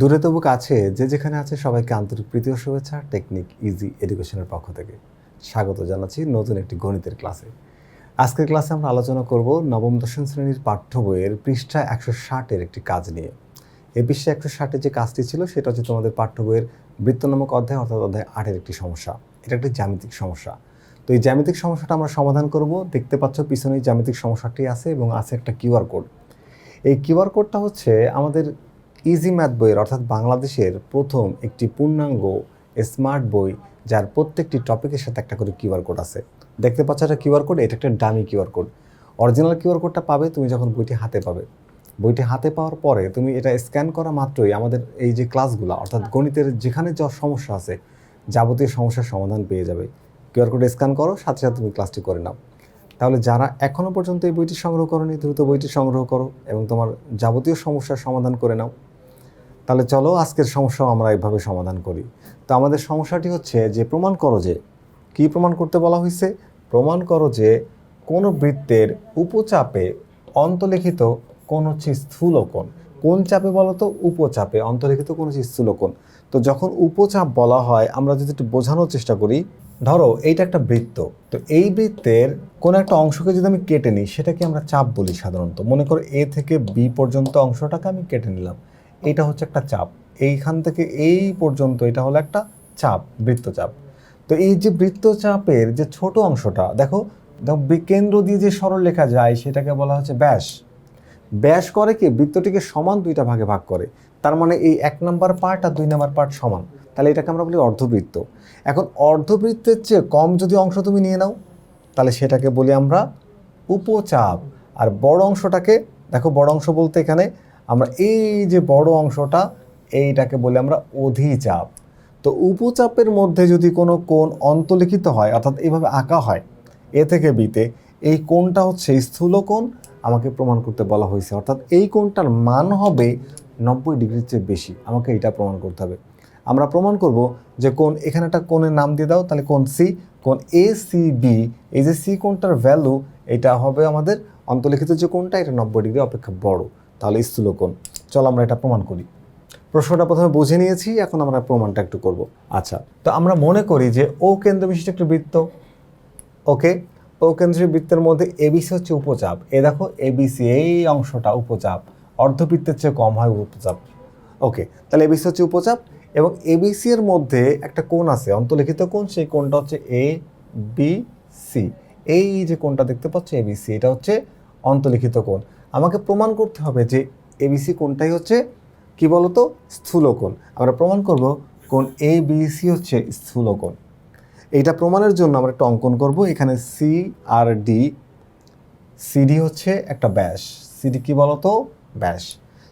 দূরে তবু কাছে, যে যেখানে আছে সবাইকে আন্তরিক প্রীতি ও শুভেচ্ছা, টেকনিক ইজি এডুকেশনের পক্ষ থেকে। স্বাগত জানাচ্ছি নতুন একটি গণিতের ক্লাসে। আজকের ক্লাসে আমরা আলোচনা করব নবম দশম শ্রেণির পাঠ্য বইয়ের পৃষ্ঠা একশো ষাটের একটি কাজ নিয়ে। এই পৃষ্ঠা একশো ষাটের যে কাজটি ছিল, সেটা হচ্ছে তোমাদের পাঠ্য বইয়ের বৃত্ত নামক অধ্যায়, অর্থাৎ অধ্যায় আটের একটি সমস্যা। এটা একটি জ্যামিতিক সমস্যা। তো এই জ্যামিতিক সমস্যাটা আমরা সমাধান করব। দেখতে পাচ্ছ পিছনেই জ্যামিতিক সমস্যাটি আছে এবং আছে একটা কিউআর কোড। এই কিউআর কোডটা হচ্ছে আমাদের ইজি ম্যাথ বইয়ের, অর্থাৎ বাংলাদেশের প্রথম একটি পূর্ণাঙ্গ স্মার্ট বই, যার প্রত্যেকটি টপিকের সাথে একটা করে কিউআর কোড আছে। দেখতে পাচ্ছ একটা কিউআর কোড এটা একটা dummy QR code original QR কোডটা পাবে তুমি যখন বইটি হাতে পাবে। বইটি হাতে পাওয়ার পরে তুমি এটা স্ক্যান করা মাত্রই আমাদের এই যে ক্লাসগুলো অর্থাৎ গণিতের যেখানে যা সমস্যা আছে, যাবতীয় সমস্যার সমাধান পেয়ে যাবে। কিউআর কোড স্ক্যান করো, সাথে সাথে তুমি ক্লাসটি করে নাও। তাহলে যারা এখনও পর্যন্ত এই বইটি সংগ্রহ করনি, দ্রুত বইটি সংগ্রহ করো এবং তোমার যাবতীয় সমস্যার সমাধান করে নাও। তাহলে চলো আজকের সমস্যাও আমরা এইভাবে সমাধান করি। তো আমাদের সমস্যাটি হচ্ছে যে প্রমাণ করো যে, কি প্রমাণ করতে বলা হয়েছে প্রমাণ করো যে কোনো বৃত্তের উপচাপে অন্তলিখিত কোন হচ্ছে স্থূলকোণ। কোন চাপে বলো তো উপচাপে অন্তলিখিত কোন হচ্ছে স্থূলকোণ। তো যখন উপচাপ বলা হয়, আমরা যদি একটু বোঝানোর চেষ্টা করি, ধরো এইটা একটা বৃত্ত। তো এই বৃত্তের কোনো একটা অংশকে যদি আমি কেটে নিই, সেটাকে আমরা চাপ বলি সাধারণত। মনে করো এ থেকে বি পর্যন্ত অংশটাকে আমি কেটে নিলাম। এটা হচ্ছে একটা চাপ। এইখান থেকে এই পর্যন্ত এটা হলো একটা চাপ, বৃত্তচাপ। তো এই যে বৃত্তচাপের যে ছোট অংশটা, দেখো কেন্দ্র দিয়ে যে সরল লেখা যায়, সেটাকে বলা হচ্ছে ব্যাস। ব্যাস করে কি? বৃত্তটিকে সমান দুইটা ভাগে ভাগ করে। তার মানে এই এক নাম্বার পার্ট আর দুই নাম্বার পার্ট সমান। তাহলে এটাকে আমরা বলি অর্ধবৃত্ত। এখন অর্ধবৃত্তের চেয়ে কম যদি অংশ তুমি নিয়ে নাও, তাহলে সেটাকে বলি আমরা উপচাপ। আর বড় অংশটাকে, দেখো বড় অংশ বলতে এখানে আমরা এই যে বড় অংশটা, এইটাকে বলি আমরা অধিচাপ। তো উপচাপের মধ্যে যদি কোনো কোণ অন্তলিখিত হয়, অর্থাৎ এইভাবে আঁকা হয়, এ থেকে বিতে, এই কোণটা হচ্ছে স্থূল কোণ, আমাকে প্রমাণ করতে বলা হয়েছে। অর্থাৎ এই কোণটার মান হবে নব্বই ডিগ্রির চেয়ে বেশি, আমাকে এটা প্রমাণ করতে হবে। আমরা প্রমাণ করব যে কোন এখানে একটা কোণের নাম দিয়ে দাও, তাহলে কোন সি কোন এ, সি, বি, এই যে সি কোণটার ভ্যালু এটা হবে আমাদের অন্তলিখিত যে কোণটা, এটা নব্বই ডিগ্রি অপেক্ষা বড়। তাহলে স্থূল কোণ চলো আমরা এটা প্রমাণ করি। প্রশ্নটা প্রথমে বুঝে নিয়েছি, এখন আমরা প্রমাণটা একটু করব। আচ্ছা তো আমরা মনে করি যে ও কেন্দ্র বিশিষ্ট একটি বৃত্ত। ওকে ও কেন্দ্রীয় বৃত্তের মধ্যে এবিসি হচ্ছে উপচাপ। এ দেখো এবিসি এই অংশটা উপচাপ। অর্ধবৃত্তের চেয়ে কম হয় উপচাপ। ওকে তাহলে এবিসি হচ্ছে উপচাপ এবং এবিসি এর মধ্যে একটা কোণ আছে অন্তলিখিত কোণ, সেই কোণটা হচ্ছে এ বি সি এই যে কোণটা দেখতে পাচ্ছ এবিসি এটা হচ্ছে অন্তলিখিত কোণ। আমাকে প্রমাণ করতে হবে যে এবিসি কোনটাই হচ্ছে, কি বলতো? স্থূল কোণ আমরা প্রমাণ করব কোন এ বি সি হচ্ছে স্থূল কোণ এইটা প্রমাণের জন্য আমরা একটা অঙ্কন করব। এখানে সি আর ডি সিডি হচ্ছে একটা ব্যাস। সিডি কি বলতো? ব্যাস।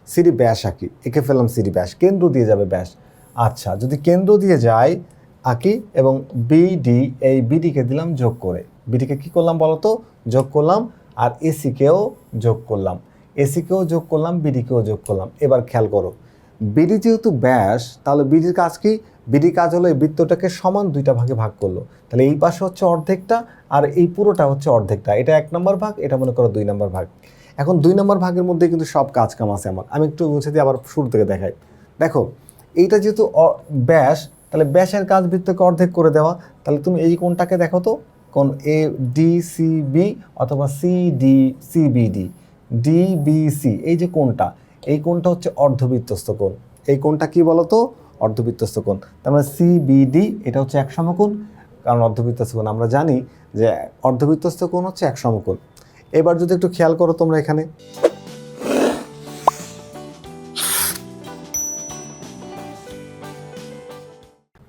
সিডি ব্যাস আঁকি। এঁকে ফেললাম সিডি ব্যাস। কেন্দ্র দিয়ে যাবে ব্যাস। আচ্ছা যদি কেন্দ্র দিয়ে যায় আঁকি এবং বিডি এই বিডিকে দিলাম যোগ করে। বিডিকে কি করলাম বলতো? যোগ করলাম আর এসিকেও যোগ করলাম। এসিকেও যোগ করলাম বিডিকেও যোগ করলাম। এবার খেয়াল করো বিডি যেহেতু ব্যাস, তাহলে বিডির কাজ কি? বিডি কাজ হলো এই বৃত্তটাকে সমান দুইটা ভাগে ভাগ করল। তাহলে এই পাশে হচ্ছে অর্ধেকটা আর এই পুরোটা হচ্ছে অর্ধেকটা। এটা এক নম্বর ভাগ, এটা মনে করো দুই নম্বর ভাগ। এখন দুই নম্বর ভাগের মধ্যে কিন্তু সব কাজ কাম আছে আমার। আমি একটু মুছে দিয়ে আবার শুরু থেকে দেখাই। দেখো, এইটা যেহেতু ব্যাস, তাহলে ব্যাসের কাজ বৃত্তকে অর্ধেক করে দেওয়া। তাহলে তুমি এই কোনটাকে দেখো তো কোন এ ডি সি বি অথবা C D C B D D B C এই যে কোনটা এই কোনটা হচ্ছে অর্ধবৃত্তস্থ কোণ। এই কোনটা কি বলতো? অর্ধবৃত্তস্থ কোণ। তার মানে সিবিডি এটা হচ্ছে এক সমকোণ, কারণ অর্ধবৃত্তস্থ কোণ, আমরা জানি যে অর্ধবৃত্তস্থ কোণ হচ্ছে এক সমকোণ। এবার যদি একটু খেয়াল করো তোমরা এখানে।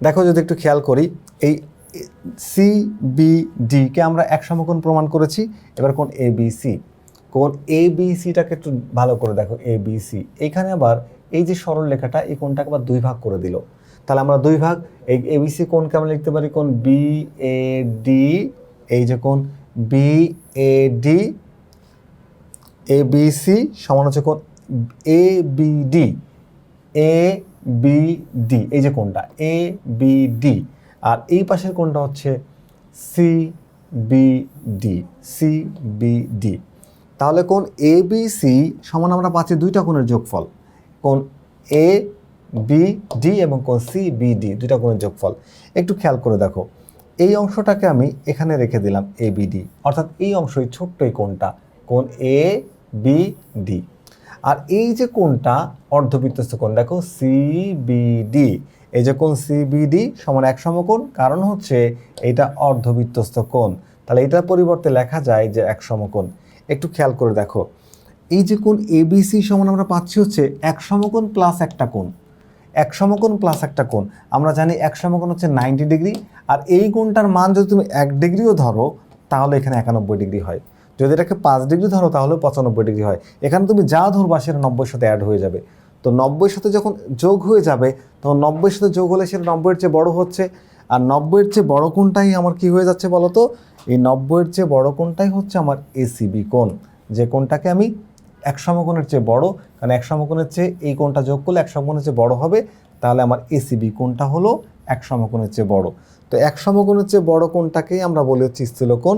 দেখো যদি একটু খেয়াল করি, এই সি বি ডিকে আমরা এক সমকোণ প্রমাণ করেছি। এবার কোন এ বি সি কোন এ বি সিটাকে একটু ভালো করে দেখো এ বি সি এখানে আবার এই যে সরল লেখাটা, এই কোণটাকে আবার দুই ভাগ করে দিল। তাহলে আমরা দুই ভাগ, এই এ বি সি কোণকে আমরা লিখতে পারি কোন বি এ ডি এই যে কোন B A D A B C সমান হচ্ছে কোন A B D A B D এই যে কোনটা এ বি ডি আর এই পাশের কোনটা হচ্ছে C B D C B D তাহলে কোন এ বি সি সমান আমরা পাচ্ছি দুইটা কোণের যোগফল। কোন এ বি ডি এবং কোন সি বি ডি দুইটা কোণের যোগফল। একটু খেয়াল করে দেখো, এই অংশটাকে আমি এখানে রেখে দিলাম এ বি ডি অর্থাৎ এই অংশই ছোট্ট এই কোণটা, কোণ এ বি ডি আর এই যে কোণটা অর্ধবৃত্তস্থ কোণ, দেখো সিবিডি এই যে কোন সিবিডি সমান এক সমকোণ, কারণ হচ্ছে এটা অর্ধবৃত্তস্থ কোণ। তাহলে এটার পরিবর্তে লেখা যায় যে এক সমকোণ। একটু খেয়াল করে দেখো। এই যে কোণ এবিসি সমান আমরা পাচ্ছি হচ্ছে এক সমকোণ প্লাস একটা কোণ। এক সমকোণ প্লাস একটা কোণ। আমরা জানি এক সমকোণ হচ্ছে নাইনটি ডিগ্রি আর এই কোণটার মান যদি তুমি এক ডিগ্রিও ধরো, তাহলে এখানে একানব্বই ডিগ্রি হয়। যদি এটাকে পাঁচ ডিগ্রি ধরো তাহলে পঁচানব্বই ডিগ্রি হয়। এখানে তুমি যা ধরবা, সেটা নব্বই সাথে অ্যাড হয়ে যাবে। তো নব্বই সাথে যখন যোগ হয়ে যাবে, তখন নব্বই সাথে যোগ হলে সেটা নব্বইয়ের চেয়ে বড় হচ্ছে। আর নব্বইয়ের চেয়ে বড় কোনটাই আমার কি হয়ে যাচ্ছে বলো তো এই নব্বইয়ের চেয়ে বড় কোনটাই হচ্ছে আমার এসিবি কোণ, যে কোনটাকে আমি এক সমকোণের চেয়ে বড়, কারণ এক সমকোণের চেয়ে এই কোণটা যোগ করলে এক সমকোণের চেয়ে বড় হবে, তাহলে আমার এসিবি কোণটা হলো এক সমকোণের চেয়ে বড়। তো এক সমকোণের চেয়ে বড় কোণটাকেই আমরা বলি হচ্ছে স্থূলকোণ,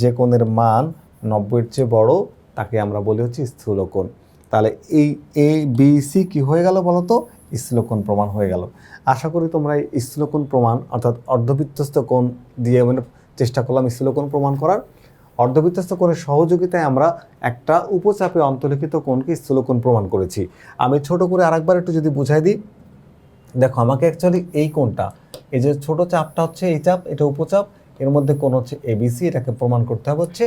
যে কোণের মান নব্বইয়ের চেয়ে বড়, তাকে আমরা বলি হচ্ছে স্থূলকোণ। তাহলে এই এ বি সি কী হয়ে গেল বলো তো স্থূলকোণ প্রমাণ হয়ে গেল। আশা করি তোমরা এই স্থূলকোণ প্রমাণ, অর্থাৎ অর্ধবৃত্তস্থ কোণ দিয়ে মানে চেষ্টা করলাম স্থূলকোণ প্রমাণ করার। অর্ধবৃত্তস্থ কোণের সহযোগিতায় আমরা একটা উপচাপে অন্তর্লিখিত কোণকে স্থূলকোণ প্রমাণ করেছি। আমি ছোট করে আরেকবার একটু যদি বুঝাই দিই। দেখো, আমাকে অ্যাকচুয়ালি এই কোণটা, এই যে ছোট চাপটা হচ্ছে এই চাপ, এটা উপচাপ, এর মধ্যে কোণ হচ্ছে এবিসি এটাকে প্রমাণ করতে হবে হচ্ছে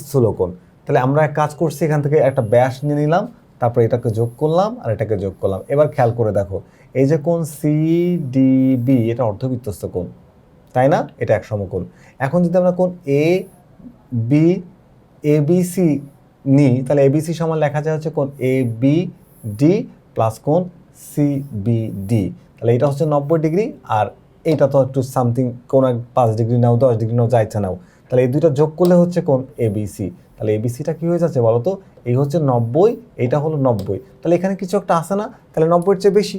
স্থূলকোণ। তাহলে আমরা এক কাজ করছি, এখান থেকে একটা ব্যাস নিয়ে নিলাম, তারপর এটাকে যোগ করলাম আর এটাকে যোগ করলাম। এবার খেয়াল করে দেখো, এই যে কোণ সিডিবি এটা অর্ধবৃত্তস্থ কোণ, তাই না? এটা এক সমকোণ। এখন যদি আমরা কোন A B A B C নিই, তাহলে এবিসি সমান লেখা যায় হচ্ছে কোন এ বি ডি প্লাস কোন সি বি ডি তাহলে এটা হচ্ছে নব্বই ডিগ্রি, আর এইটা তো একটু সামথিং কোন পাঁচ ডিগ্রি নাও, দশ ডিগ্রি নাও, যা ইচ্ছা নাও। তাহলে এই দুইটা যোগ করলে হচ্ছে কোন? এবিসি তাহলে এবিসিটা কী হয়ে যাচ্ছে বলো তো এই হচ্ছে নব্বই, এইটা হলো নব্বই। তাহলে এখানে কিছু একটা আসে না? তাহলে নব্বইয়ের চেয়ে বেশি।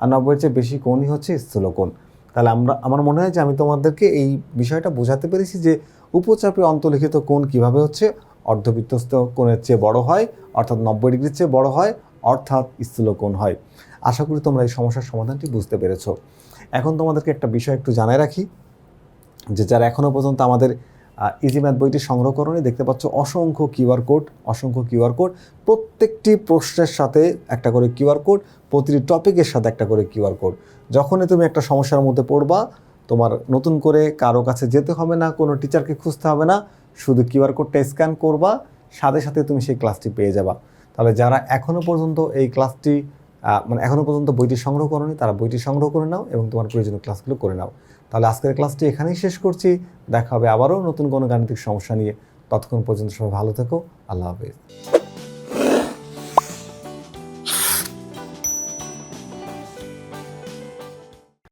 আর নব্বইয়ের চেয়ে বেশি কোণই হচ্ছে? স্থূলকোণ। তাহলে আমরা, আমার মনে হয় যে আমি তোমাদেরকে এই বিষয়টা বোঝাতে পেরেছি যে উপচাপে অন্তলিখিত কোণ কীভাবে হচ্ছে? অর্ধবিত্তস্ত কোণের চেয়ে বড় হয়, অর্থাৎ নব্বই ডিগ্রির চেয়ে বড় হয়, অর্থাৎ স্থূলকোণ হয়। আশা করি তোমরা এই সমস্যার সমাধানটি বুঝতে পেরেছ। এখন তোমাদেরকে একটা বিষয় একটু জানাই রাখি, যে যারা এখনও পর্যন্ত আমাদের ইজি ম্যাথ বইটি সংগ্রহ করনি দেখতে পাচ্ছ অসংখ্য কিউআর কোড, অসংখ্য কিউআর কোড। প্রত্যেকটি প্রশ্নের সাথে একটা করে কিউআর কোড, প্রতিটি টপিকের সাথে একটা করে কিউআর কোড। যখনই তুমি একটা সমস্যার মধ্যে পড়বা, তোমার নতুন করে কারও কাছে যেতে হবে না, কোনো টিচারকে খুঁজতে হবে না, শুধু কিউআর কোডটা স্ক্যান করবা, সাথে সাথে তুমি সেই ক্লাসটি পেয়ে যাবা। তাহলে যারা এখনও পর্যন্ত এই ক্লাসটি মানে এখনও পর্যন্ত বইটি সংগ্রহ করনি, তারা বইটি সংগ্রহ করে নাও এবং তোমার প্রয়োজনীয় ক্লাসগুলো করে নাও। তাহলে আজকের ক্লাসটি এখানেই শেষ করছি। দেখা হবে আবারও নতুন কোনো গাণিতিক সমস্যা নিয়ে। ততক্ষণ পর্যন্ত সবাই ভালো থেকো। আল্লাহ হাফেজ।